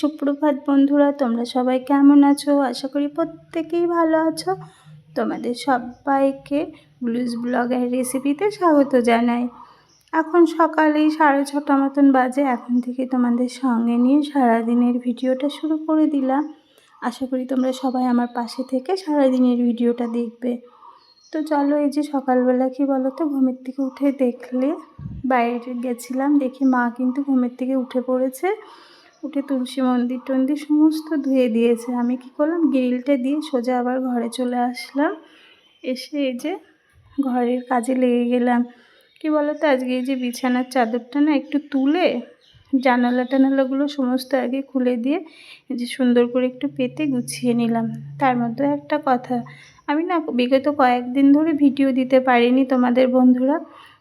সুপ্রভাত বন্ধুরা, তোমরা সবাই কেমন আছো? আশা করি প্রত্যেকেই ভালো আছো। তোমাদের সবাইকে ব্লুজ ব্লগের রেসিপিতে স্বাগত জানাই। এখন সকালেই সাড়ে ছটা মতন বাজে, এখন থেকে তোমাদের সঙ্গে নিয়ে সারাদিনের ভিডিওটা শুরু করে দিলাম। আশা করি তোমরা সবাই আমার পাশে থেকে সারাদিনের ভিডিওটা দেখবে। তো চলো, এই যে সকালবেলা কি বলো তো ঘুমের থেকে উঠে দেখলে বাইরে গেছিলাম, দেখি মা কিন্তু ঘুমের থেকে উঠে পড়েছে। উঠে তুলসী মন্দির টন্দির সমস্ত ধুয়ে দিয়েছে। আমি কি করলাম? গ্রিলটা দিয়ে সোজা আবার ঘরে চলে আসলাম। এসে এই যে ঘরের কাজে লেগে গেলাম। কি বলো তো আজকে এই যে বিছানার চাদরটা না একটু তুলে জানালা টানালাগুলো সমস্ত আগে খুলে দিয়ে যে সুন্দর করে একটু পেতে গুছিয়ে নিলাম। তার মধ্যে একটা কথা, আমি না বিগত কয়েকদিন ধরে ভিডিও দিতে পারিনি তোমাদের বন্ধুরা।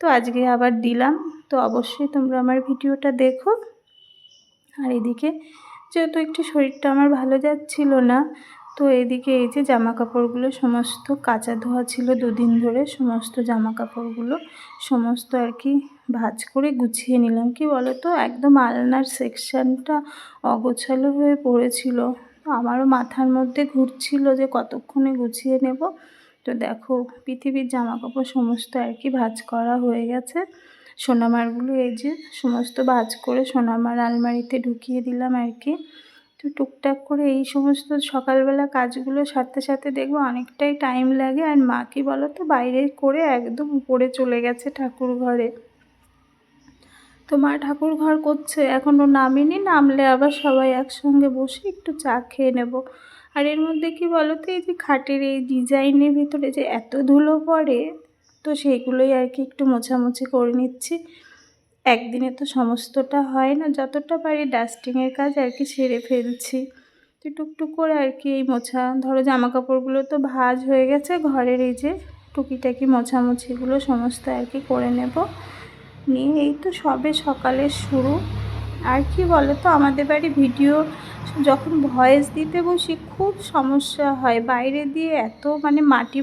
তো আজকে আবার দিলাম। তো অবশ্যই তোমরা আমার ভিডিওটা দেখো। আর এদিকে যেহেতু একটু শরীরটা আমার ভালো যাচ্ছিল না, তো এদিকে এই যে জামা কাপড়গুলো সমস্ত কাঁচা ধোয়া ছিল দুদিন ধরে, সমস্ত জামা কাপড়গুলো সমস্ত আর কি ভাজ করে গুছিয়ে নিলাম। কি বলো তো একদম আলনার সেকশানটা অগোছালো হয়ে পড়েছিল। আমারও মাথার মধ্যে ঘুরছিল যে কতক্ষণে গুছিয়ে নেব। তো দেখো, পৃথিবীর জামা কাপড় সমস্ত আর কি ভাজ করা হয়ে গেছে। সোনামারগুলো, এই যে সমস্ত ভাজ করে সোনামার আলমারিতে ঢুকিয়ে দিলাম আর কি। তো টুকটাক করে এই সমস্ত সকালবেলা কাজগুলো সাথে সাথে দেখব অনেকটাই টাইম লাগে। আর মা কি বলো তো বাইরে করে একদম উপরে চলে গেছে ঠাকুর ঘরে। তো মা ঠাকুর ঘর করছে এখনও নামিনি, নামলে আবার সবাই একসঙ্গে বসে একটু চা খেয়ে নেব। আর এর মধ্যে কি বলো তো এই যে খাটের এই ডিজাইনের ভিতরে যে এত ধুলো পড়ে তো সেইগুলোই আর কি একটু মোছামুছি করে নিচ্ছি। একদিনে তো সমস্তটা হয় না, যতটা পারি ডাস্টিংয়ের কাজ আর কি সেরে ফেলছি। তো টুকটুক করে আর কি এই মোছা, ধরো জামা কাপড়গুলো তো ভাজ হয়ে গেছে, ঘরের এই যে টুকিটাকি মোছামুছিগুলো সমস্ত আর কি করে নেব। নিয়ে এই তো সবে সকালের শুরু। আর কি বলো তো আমাদের বাড়ি ভিডিও যখন ভয়েস দিতে বসি খুব সমস্যা হয়। বাইরে দিয়ে এত মানে মাটি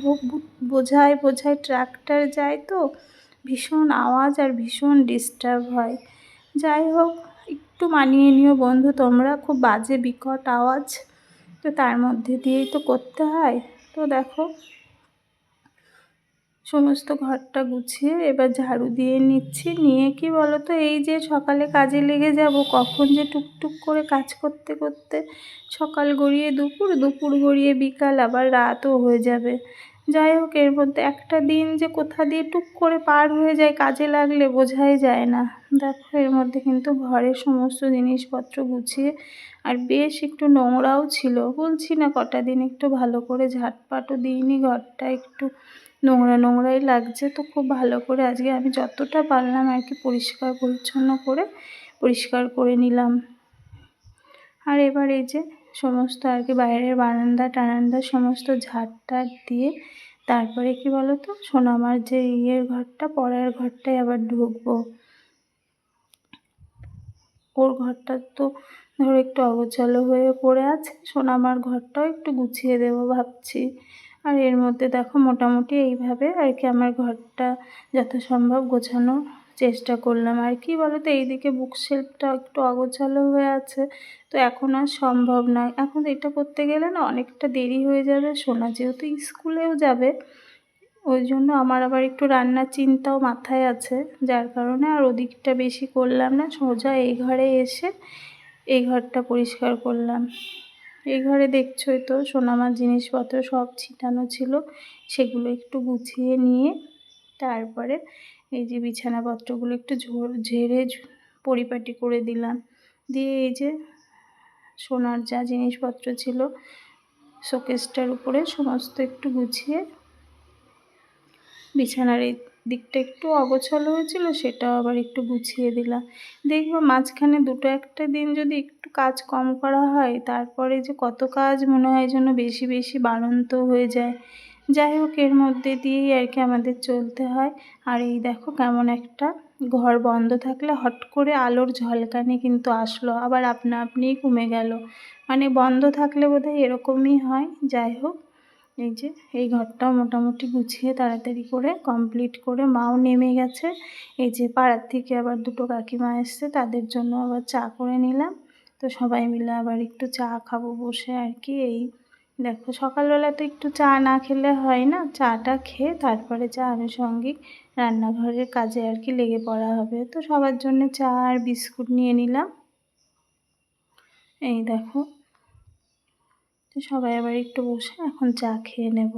বোঝায় বোঝায় ট্রাক্টর যায় তো, ভীষণ আওয়াজ আর ভীষণ ডিস্টার্ব হয়। যাই হোক, একটু মানিয়ে নিও বন্ধু, তোমরা খুব বাজে বিকট আওয়াজ। তো তার মধ্যে দিয়েই তো করতে হয়। তো দেখো, সমস্ত ঘরটা গুছিয়ে এবার ঝাড়ু দিয়ে নিচ্ছি। নিয়ে কি বলো তো এই যে সকালে কাজে লেগে যাব, কখন যে টুকটুক করে কাজ করতে করতে সকাল গড়িয়ে দুপুর দুপুর গড়িয়ে বিকাল, আবার রাতও হয়ে যাবে। যাই হোক এর মধ্যে একটা দিন যে কোথা দিয়ে টুক করে পার হয়ে যায় কাজে লাগলে বোঝাই যায় না। দেখো, এর মধ্যে কিন্তু ঘরের সমস্ত জিনিসপত্র গুছিয়ে আর বেশ একটু নোংরাও ছিল। বলছি না, কটা দিন একটু ভালো করে ঝাটপাটও দিইনি, ঘরটা একটু নোংরা নোংরাই লাগছে। তো খুব ভালো করে আজকে আমি যতটা পারলাম আর কি পরিষ্কার পরিচ্ছন্ন করে, পরিষ্কার করে নিলাম। আর এবার এই যে সমস্ত আর কি বাইরের বারান্দা টারান্দা সমস্ত ঝাড়টার দিয়ে তারপরে কি বলো তো সোনামার যে ইয়ের ঘরটা পরের ঘরটায় আবার ঢুকবো। ওর ঘরটা তো ধরো একটু অগোছালো হয়ে পড়ে আছে, সোনামার ঘরটাও একটু গুছিয়ে দেবো ভাবছি। আর এর মধ্যে দেখো মোটামুটি এইভাবে আর কি আমার ঘরটা যথাসম্ভব গোছানোর চেষ্টা করলাম আর কি বলো তো এইদিকে বুক শেলফটা একটু অগোছালো হয়ে আছে। তো এখন আর সম্ভব নয়। এখন এটা করতে গেলে না অনেকটা দেরি হয়ে যাবে। সোনা যেহেতু স্কুলেও যাবে, ওই জন্য আমার আবার একটু রান্নার চিন্তাও মাথায় আছে। যার কারণে আর ওদিকটা বেশি করলাম না। সোজা এই ঘরে এসে এই ঘরটা পরিষ্কার করলাম। এই ঘরে দেখছোই তো, সোনামার জিনিসপত্র সব ছিটানো ছিল। সেগুলো একটু গুছিয়ে নিয়ে তারপরে এই যে বিছানাপত্রগুলো একটু ঝেড়ে পরিপাটি করে দিলাম। দিয়ে এই যে সোনার যা জিনিসপত্র ছিল, শোকেসটার উপরে সমস্ত একটু গুছিয়ে বিছানার এই দিকটা একটু অগোছালো হয়েছিল, সেটাও আবার একটু গুছিয়ে দিলাম। দেখব মাঝখানে দুটো একটা দিন যদি একটু কাজ কম করা হয়, তারপরে যে কত কাজ মনে হয় যেন বেশি বেশি বাড়ন্ত হয়ে যায়। যাই হোক, এর মধ্যে দিয়েই আর কি আমাদের চলতে হয়। আর এই দেখো কেমন একটা ঘর বন্ধ থাকলে হট করে আলোর ঝলকানি কিন্তু আসলো, আবার আপনা আপনিই কমে গেল। মানে বন্ধ থাকলে বোধহয় এরকমই হয়। যাই হোক, এই যে, এই ঘরটাও মোটামুটি গুছিয়ে তাড়াতাড়ি করে কমপ্লিট করে মাও নেমে গেছে। এই যে, পাড়ার থেকে আবার দুটো কাকিমা এসছে, তাদের জন্য আবার চা করে নিলাম। তো সবাই মিলে আবার একটু চা খাব বসে আর কি, এই দেখো, সকালবেলা তো একটু চা না খেলে হয় না। চাটা খেয়ে তারপরে চা আনুষঙ্গিক রান্নাঘরের কাজে আর কি লেগে পড়া হবে। তো সবার জন্য চা আর বিস্কুট নিয়ে নিলাম। এই দেখো। তো সবাই আবার একটু বসে, এখন চা খেয়ে নেব।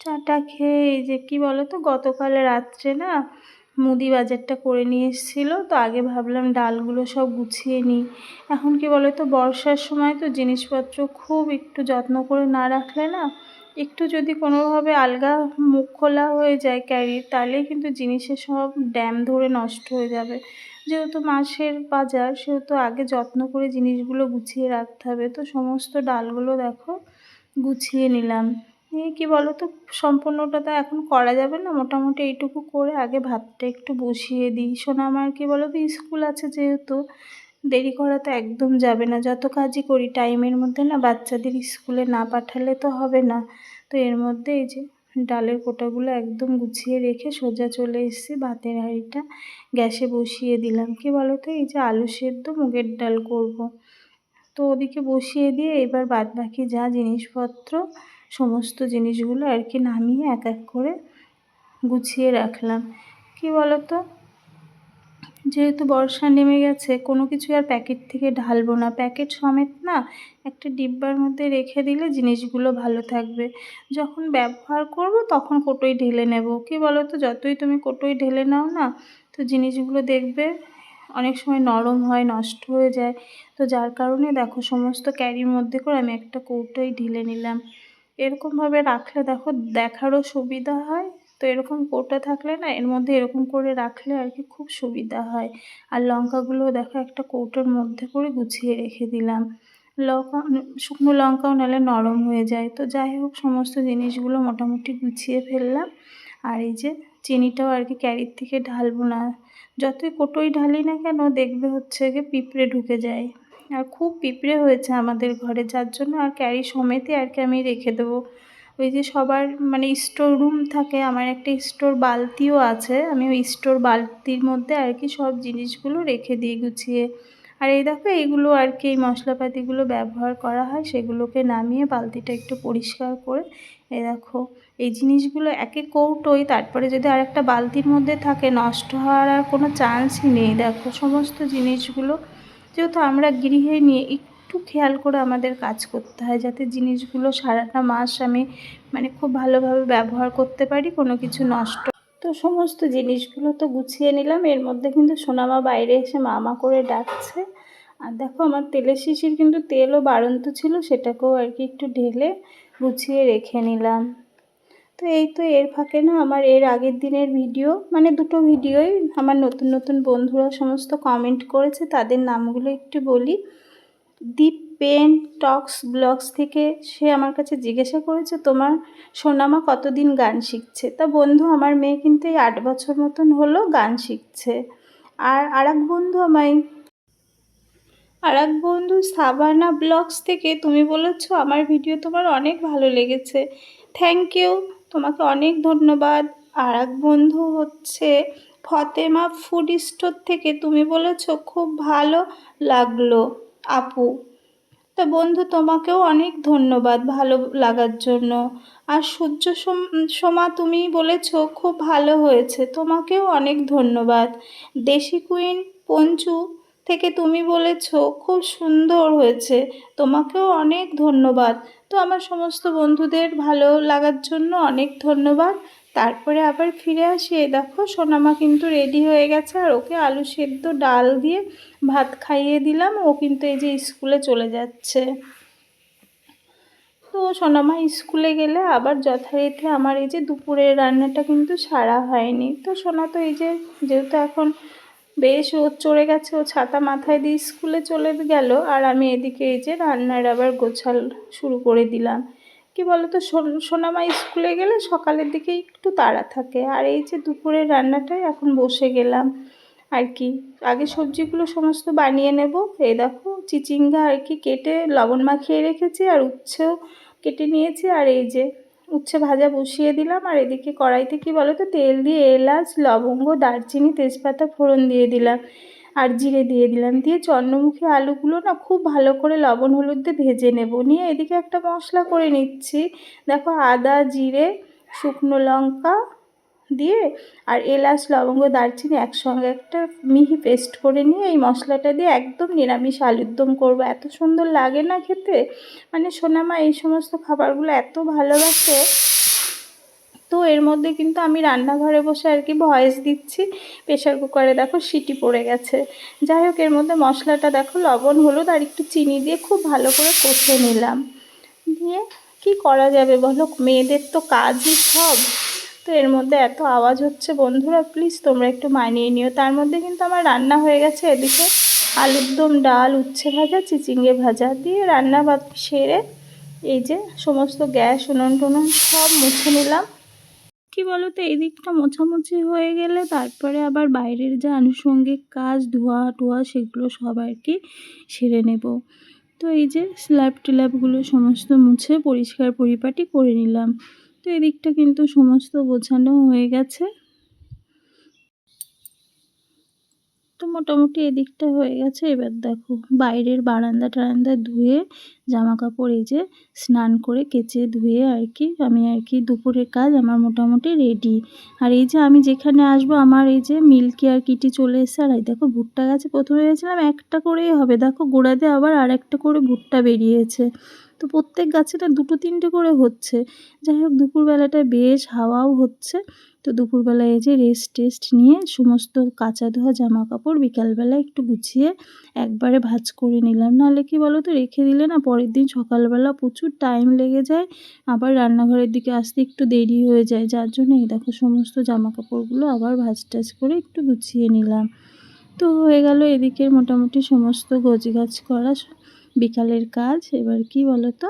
চাটা খেয়ে এই যে কি বলো তো গতকাল রাত্রে না মুদি বাজারটা করে নিয়ে এসেছিল, তো আগে ভাবলাম ডালগুলো সব গুছিয়ে নিই। এখন কি বলো তো বর্ষার সময় তো জিনিসপত্র খুব একটু যত্ন করে না রাখলে না, একটু যদি কোনোভাবে আলগা মুখ খোলা হয়ে যায় ক্যারির তাহলে কিন্তু জিনিসের সব ড্যাম ধরে নষ্ট হয়ে যাবে। যেহেতু মাসের বাজার, সেহেতু আগে যত্ন করে জিনিসগুলো গুছিয়ে রাখতে হবে। তো সমস্ত ডালগুলো দেখো গুছিয়ে নিলাম। কী বলো তো সম্পূর্ণটা তো এখন করা যাবে না। মোটামুটি এইটুকু করে আগে ভাতটা একটু বসিয়ে দিই। শোনা, আমার কী বলো তো স্কুল আছে যেহেতু, দেরি করা তো একদম যাবে না। যত কাজই করি, টাইমের মধ্যে না বাচ্চাদের স্কুলে না পাঠালে তো হবে না। তো এর মধ্যে এই যে ডালের কোটাগুলো একদম গুছিয়ে রেখে সোজা চলে এসেছি ভাতের হাঁড়িটা গ্যাসে বসিয়ে দিলাম। কি বলো তো এই যে আলু সেদ্ধ, মুগের ডাল করব। তো ওদিকে বসিয়ে দিয়ে এবার বাদ বাকি যা জিনিসপত্র সমস্ত জিনিসগুলো আর কি নামিয়ে এক এক করে গুছিয়ে রাখলাম। কি বলো তো যেহেতু বর্ষা নেমে গেছে, কোনো কিছু আর প্যাকেট থেকে ঢালবো না। প্যাকেট সমেত না একটা ডিব্বার মধ্যে রেখে দিলে জিনিসগুলো ভালো থাকবে। যখন ব্যবহার করব তখন কোটোই ঢেলে নেব। কি বলো তো যতই তুমি কোটোই ঢেলে নাও না, তো জিনিসগুলো দেখবে অনেক সময় নরম হয়, নষ্ট হয়ে যায়। তো যার কারণে দেখো, সমস্ত ক্যারির মধ্যে করে আমি একটা কৌটোই ঢেলে নিলাম। এরকমভাবে রাখলে দেখো দেখারও সুবিধা হয়। তো এরকম কোটা থাকলে না, এর মধ্যে এরকম করে রাখলে আর কি খুব সুবিধা হয়। আর লঙ্কাগুলো দেখো একটা কৌটোর মধ্যে করে গুছিয়ে রেখে দিলাম। লঙ্কা, শুকনো লঙ্কাও নালে নরম হয়ে যায়। তো যাই হোক, সমস্ত জিনিসগুলো মোটামুটি গুছিয়ে ফেললাম। আর এই যে চিনিটাও আর কি ক্যারির থেকে ঢালবো না। যতই কোটোই ঢালি না কেন, দেখবে হচ্ছে গিয়ে পিঁপড়ে ঢুকে যায়। আর খুব পিঁপড়ে হয়েছে আমাদের ঘরে, যার জন্য আর ক্যারি সমেতে আর কি আমি রেখে দেবো। ওই যে সবার মানে স্টোর রুম থাকে, আমার একটা স্টোর বালতিও আছে, আমি ওই স্টোর বালতির মধ্যে আর কি সব জিনিসগুলো রেখে দিই গুছিয়ে, আর এই দেখো এইগুলো আর কি, এই মশলাপাতিগুলো ব্যবহার করা হয়, সেগুলোকে নামিয়ে বালতিটা একটু পরিষ্কার করে এ দেখো, এই জিনিসগুলো একে কৌটোই, তারপরে যদি আর একটা বালতির মধ্যে থাকে, নষ্ট হওয়ার আর কোনো চান্সই নেই, দেখো, সমস্ত জিনিসগুলো যেহেতু আমরা গৃহে নিয়ে একটু খেয়াল করে আমাদের কাজ করতে হয়, যাতে জিনিসগুলো সারাটা মাস আমি মানে খুব ভালোভাবে ব্যবহার করতে পারি, কোনো কিছু নষ্ট। তো সমস্ত জিনিসগুলো তো গুছিয়ে নিলাম, এর মধ্যে কিন্তু সোনামা বাইরে এসে মামা করে ডাকছে। আর দেখো আমার তেলের শিশির কিন্তু তেলও বাড়ন্ত ছিল, সেটাকেও আর কি একটু ঢেলে গুছিয়ে রেখে নিলাম। তো এই তো এর ফাঁকে না আমার এর আগের দিনের ভিডিও মানে দুটো ভিডিওই আমার নতুন নতুন বন্ধুরা সমস্ত কমেন্ট করেছে, তাদের নামগুলো একটু বলি। দীপ পেন টক্স ব্লগস থেকে সে আমার কাছে জিজ্ঞাসা করেছে, তোমার সোনামা কতদিন গান শিখছে? তা বন্ধু, আমার মেয়ে কিন্তু এই আট বছর মতন হলো গান শিখছে। আর আর এক বন্ধু আমায় আর এক বন্ধু সাবানা ব্লগস থেকে, তুমি বলেছ আমার ভিডিও তোমার অনেক ভালো লেগেছে। থ্যাংক ইউ তোমাকে অনেক ধন্যবাদ। আর এক বন্ধু হচ্ছে ফতেমা ফুড স্টোর থেকে তুমি বলেছ, খুব ভালো লাগল আপু। তা বন্ধু, তোমাকেও অনেক ধন্যবাদ ভালো লাগার জন্য। আর সূর্য সোমা তুমি বলেছ, খুব ভালো হয়েছে, তোমাকেও অনেক ধন্যবাদ। দেশি কুইন পঞ্চু থেকে তুমি বলেছ, খুব সুন্দর হয়েছে, তোমাকেও অনেক ধন্যবাদ। তো আমার সমস্ত বন্ধুদের ভালো লাগার জন্য অনেক ধন্যবাদ। তারপরে আবার ফিরে আসি। দেখো, সোনামা কিন্তু রেডি হয়ে গেছে আর ওকে আলু সেদ্ধ ডাল দিয়ে ভাত খাইয়ে দিলাম। ও কিন্তু এই যে স্কুলে চলে যাচ্ছে। তো সোনামা স্কুলে গেলে আবার যথারীতি আমার এই যে দুপুরের রান্নাটা কিন্তু সারা হয়নি। তো সোনা তো এই যে, যেহেতু এখন বেশ, ও চড়ে গেছে, ও ছাতা মাথায় দিয়ে স্কুলে চলে গেল। আর আমি এদিকে এই যে রান্নার আবার গোছাল শুরু করে দিলাম। কি বলতো সোনামা স্কুলে গেলে সকালের দিকে একটু তাড়া থাকে। আর এই যে দুপুরের রান্নাটাই এখন বসে গেলাম। আর কি, আগে সবজিগুলো সমস্ত বানিয়ে নেব। এই দেখো, চিচিঙ্গা আর কি কেটে লবণ মাখিয়ে রেখেছি, আর উচ্ছেও কেটে নিয়েছি। আর এই যে উচ্ছে ভাজা বসিয়ে দিলাম, আর এদিকে কড়াইতে কি বলো তো তেল দিয়ে এলাচ, লবঙ্গ, দারচিনি, তেজপাতা ফোড়ন দিয়ে দিলাম, আর জিরে দিয়ে দিলাম। দিয়ে চন্দ্রমুখী আলুগুলো না খুব ভালো করে লবণ হলুদ দিয়ে ভেজে নেব। নিয়ে এদিকে একটা মশলা করে নিচ্ছি। দেখো আদা, জিরে, শুকনো লঙ্কা দিয়ে আর এলাচ, লবঙ্গ, দারচিনি একসঙ্গে একটা মিহি পেস্ট করে নিয়ে এই মশলাটা দিয়ে একদম নিরামিষ আলুর দম করব। এত সুন্দর লাগে না খেতে। মানে সোনামা, এই সমস্ত খাবারগুলো এত ভালোবাসে। তো এর মধ্যে কিন্তু আমি রান্নাঘরে বসে আর কি ভয়েস দিচ্ছি। প্রেশার কুকারে দেখো সিটি পড়ে গেছে। যাই হোক, এর মধ্যে মশলাটা দেখো, লবণ, হলুদ আর একটু চিনি দিয়ে খুব ভালো করে কষে নিলাম। দিয়ে কি করা যাবে বলো? মেয়েদের তো কাজই সব। তো এর মধ্যে এত আওয়াজ হচ্ছে, বন্ধুরা প্লিজ তোমরা একটু মানিয়ে নিও। তার মধ্যে কিন্তু আমার রান্না হয়ে গেছে এদিকে। আলুর দম, ডাল, উচ্ছে ভাজা, চিচিঙ্গে ভাজা দিয়ে রান্না বাদ সেরে এই যে সমস্ত গ্যাস, উনুন টুনুন সব মুছে নিলাম। কি বলো তো এই দিকটা মোছামুছি হয়ে গেলে তারপরে আবার বাইরের যে আনুষঙ্গিক কাজ, ধোয়া টোয়া, সেগুলো সব আর কি সেরে নেব। তো এই যে স্ল্যাব টিল্যাবগুলো সমস্ত মুছে পরিষ্কার পরিপাটি করে নিলাম। তো এদিকটা কিন্তু সমস্ত গোছানো হয়ে গেছে। তো মোটামুটি এদিকটা হয়ে গেছে। এবার দেখো, বাইরের বারান্দা টারান্দা ধুয়ে জামা কাপড় এই যে স্নান করে কেচে ধুয়ে আর কি, আমি আর কি দুপুরের কাজ আমার মোটামুটি রেডি আর এই যে আমি যেখানে আসব, আমার এই যে মিল্কি আর কিটি চলে এসছে। আর এই দেখো, ভুট্টা গাছে প্রথমে গেছিলাম একটা করেই হবে। দেখো, গোড়াতে আবার আর একটা করে ভুট্টা বেরিয়েছে। তো প্রত্যেক গাছে দুটো তিনটে করে হচ্ছে। যাই হোক, দুপুরবেলাটা বেশ হাওয়াও হচ্ছে। তো দুপুরবেলায় এই যে রেস্ট টেস্ট নিয়ে সমস্ত কাঁচা ধোয়া জামা কাপড় বিকালবেলা একটু গুছিয়ে একবারে ভাজ করে নিলাম। নাহলে কি বলো তো রেখে দিলে না পরের দিন সকালবেলা প্রচুর টাইম লেগে যায়। আবার রান্নাঘরের দিকে আসতে একটু দেরি হয়ে যায়। যার জন্য এই দেখো সমস্ত জামা কাপড়গুলো আবার ভাজ টাজ করে একটু গুছিয়ে নিলাম। তো হয়ে গেল এদিকের মোটামুটি সমস্ত গোছগাছ করা। বিকালের কাজ, এবার কি বলো তো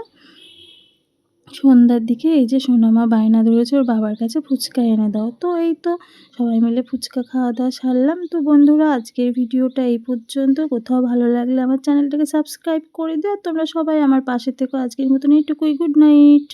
সন্ধ্যার দিকে এই যে সোনামা বায়না ধরেছে, ওর বাবার কাছে ফুচকা এনে দাও। তো এই তো সবাই মিলে ফুচকা খাওয়া দাওয়া সারলাম। তো বন্ধুরা, আজকের ভিডিওটা এই পর্যন্ত। কোথাও ভালো লাগলে আমার চ্যানেলটাকে সাবস্ক্রাইব করে দিও। তোমরা সবাই আমার পাশে থেকো। আজকের মতন এইটুকুই। Good night.